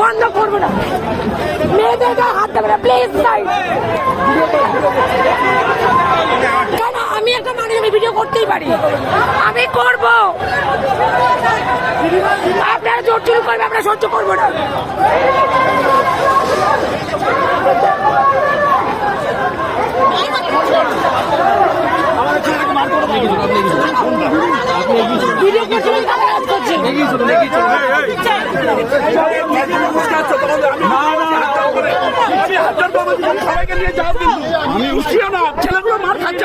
বন্ধ করব না। মেয়েদের গায়ে হাত দেবে না প্লিজ কেন? আমি একটা মানুষ আমি ভিডিও করতেই পারি। আমি করব। আপনারা জোর চুরি করবে আমরা সহ্য করব না। ভিডিও করছে বলে গালাগাল করছে। আমি উঠিও না ছেলেগুলো মার খাচ্ছে।